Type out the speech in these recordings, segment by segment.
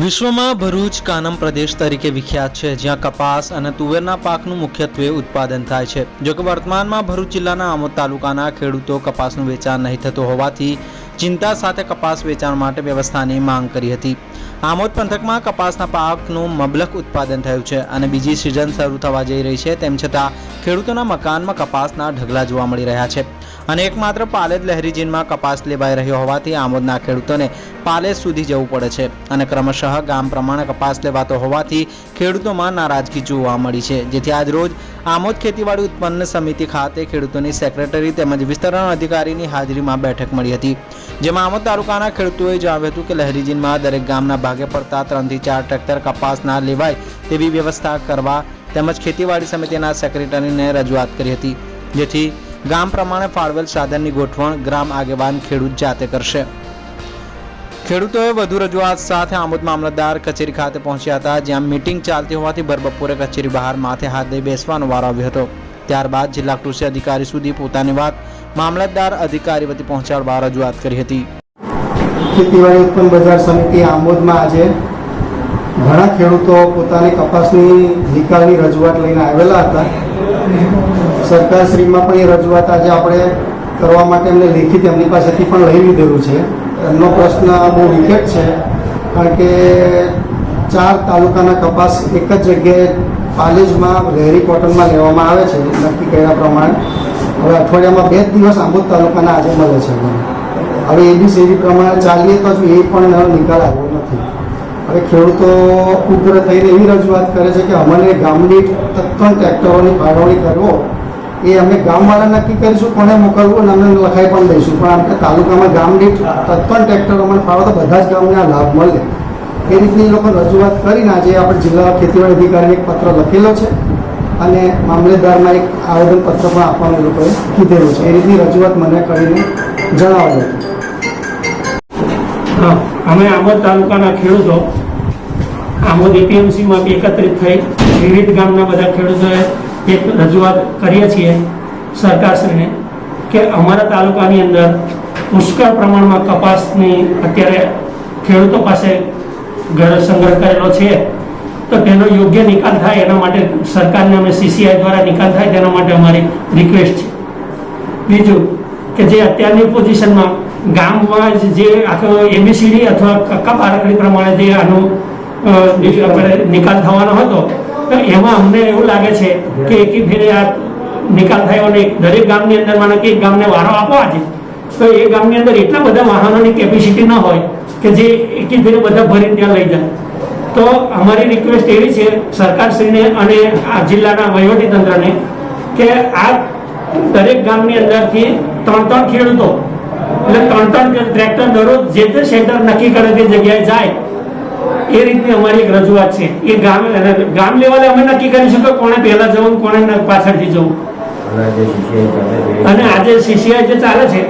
વિશ્વમાં ભરૂચ, કાનમ પ્રદેશ તરીકે વિખ્યાત છે, જ્યાં કપાસ અને તુવેરના પાકનું મુખ્યત્વે ઉત્પાદન થાય છે. જો કે વર્તમાનમાં ભરૂચ જિલ્લાના આમોદ તાલુકાના ખેડૂતો કપાસનું વેચાણ નહીં થતું હોવાથી ચિંતા સાથે કપાસ વેચાણ માટે વ્યવસ્થાની માંગ કરી હતી. આમોદ પંથકમાં કપાસના પાકનું મબલક ઉત્પાદન થયું છે અને બીજી સિઝન શરૂ થવા જઈ રહી છે, તેમ છતાં ખેડૂતોના મકાનમાં કપાસના ઢગલા જોવા મળી રહ્યા છે. અને એકમાત્ર પાલેજ લહેરી જીનમાં કપાસ લેવાઈ રહ્યો હોવાથી આમોદના ખેડૂતોને પાલેજ સુધી જવું પડે છે અને ક્રમશઃ ગામ પ્રમાણે કપાસ લેવાતો હોવાથી ખેડૂતોમાં નારાજગી જોવા મળી છે. જેથી આજ રોજ આમોદ ખેતીવાડી ઉત્પન્ન સમિતિ ખાતે ખેડૂતોની સેક્રેટરી તેમજ વિસ્તરણ અધિકારીની હાજરીમાં બેઠક મળી હતી. જેમાં આમોદ તાલુકાના ખેડૂતોએ જણાવ્યું હતું કે લહેરીજીનમાં દરેક ગામના ભાગે પડતા ત્રણથી ચાર ટ્રેક્ટર કપાસ ના લેવાય તેવી વ્યવસ્થા કરવા તેમજ ખેતીવાડી સમિતિના સેક્રેટરીને રજૂઆત કરી હતી. જેથી ગામ પ્રમાણે ફાળવેલ સાધનની ગોઠવણ ગ્રામ આગેવાન ખેડૂત જાતે કરશે. ખેડૂતોએ વધુ રજૂઆત સાથે આમોદ મામલતદાર કચેરી ખાતે પહોંચ્યા હતા, જ્યાં મીટિંગ ચાલતી હોવાથી ભરબપોરે કચેરી બહાર માથે હાથ દઈ બેસવાનો વારો આવ્યો હતો. ત્યારબાદ જિલ્લા કૃષિ અધિકારી સુધી પોતાની વાત મામલતદાર અધિકારી વતી પહોંચાડવા રજૂઆત કરી હતી. ખેતીવાડી ઉત્પન્ન બજાર સમિતિ આમોદમાં આજે ઘણા ખેડૂતો પોતાની કપાસની નિકાલની રજૂઆત લઈને આવેલા હતા. સરકારશ્રીમાં પણ એ રજૂઆત આજે આપણે કરવા માટે એમને લેખિત એમની પાસેથી પણ લઈ લીધેલું છે. એમનો પ્રશ્ન બહુ વિકેટ છે, કારણ કે ચાર તાલુકાના કપાસ એક જ જગ્યાએ પાલેજમાં લહેરી કોટનમાં લેવામાં આવે છે, નક્કી કર્યા પ્રમાણે. હવે અઠવાડિયામાં બે જ દિવસ આંબોદ તાલુકાના આજે મળે છે. હવે એ બી શેરી પ્રમાણે ચાલીએ તો હજુ એ પણ નિકાલ આવ્યો નથી. હવે ખેડૂતો ઉગ્ર થઈને એવી રજૂઆત કરે છે કે અમને ગામની તત્વન ટ્રેક્ટરોની ફાળવણી કરવો, એ અમે ગામવાળા નક્કી કરીશું કોને મોકલવું અને અમે લખાઈ પણ દઈશું. પણ આપણે તાલુકામાં ગામની તત્વન ટ્રેક્ટરો અમને ફાળવો તો બધા જ ગામને આ લાભ મળે. એ રીતની એ લોકો રજૂઆત કરીને આજે આપણે જિલ્લા ખેતીવાડી અધિકારીને એક પત્ર લખેલો છે અને મામલેદારમાં એક આવેદનપત્ર પણ આપવાનું એ લોકોએ કીધેલું છે. એ રીતની રજૂઆત મને કરીને જણાવેલું અમે આમોદ તાલુકાના ખેડૂતો આમોદ એપીએમસીમાં એકત્રિત થઈ વિવિધ ગામના બધા ખેડૂતોએ એક રજૂઆત કરીએ છીએ સરકારશ્રીને કે અમારા તાલુકાની અંદર પુષ્કળ પ્રમાણમાં કપાસની અત્યારે ખેડૂતો પાસે ઘર સંગ્રહ કરેલો છે. તો તેનો યોગ્ય નિકાલ થાય એના માટે સરકારને અમે સીસીઆઈ દ્વારા નિકાલ થાય તેના માટે અમારી રિક્વેસ્ટ છે. બીજું કે જે અત્યારની પોઝિશનમાં ગામમાં જે આખો એબીસીડી અથવા કક્કા બારકડી પ્રમાણે જે આનો નિકાલ થવાનો હતો. એમાં અમને એવું લાગે છે કે એકી ફેરે આ નિકાલ થયો અને દરેક ગામની અંદર માનો કે એક ગામને વારો આપો આજે. તો એ ગામની અંદર એટલા બધા વાહનોની કેપેસિટી ન હોય કે જે એકી ફેરે બધા ભરીને ત્યાં લઈ જાય. તો અમારી રિક્વેસ્ટ એવી છે સરકારશ્રીને અને આ જિલ્લાના વહીવટીતંત્રને કે આ દરેક ગામની અંદરથી ત્રણ ત્રણ ખેડૂતો, એટલે ત્રણ ત્રણ ટ્રેક્ટર દરરોજ જે તે સેન્ટર નક્કી કરે તે જગ્યાએ જાય. એ રીતની અમારી એક રજૂઆત છે. એ ગામ ગામ લેવલે અમે નક્કી કરી શકો કોણે પહેલા જવું કોણે પાછળથી જવું. અને ચાલે આજે સીસીઆઈ જે ચાલે છે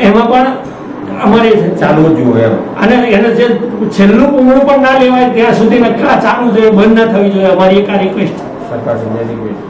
એમાં પણ અમારે ચાલવું જ જોઈએ અને એને જે છેલ્લું પૂમડું પણ ના લેવાય ત્યાં સુધી નક્કી ચાલુ જોઈએ બંધ ના થવી જોઈએ અમારી એક આ રિક્વેસ્ટ સરકાર સુધી રિક્વેસ્ટ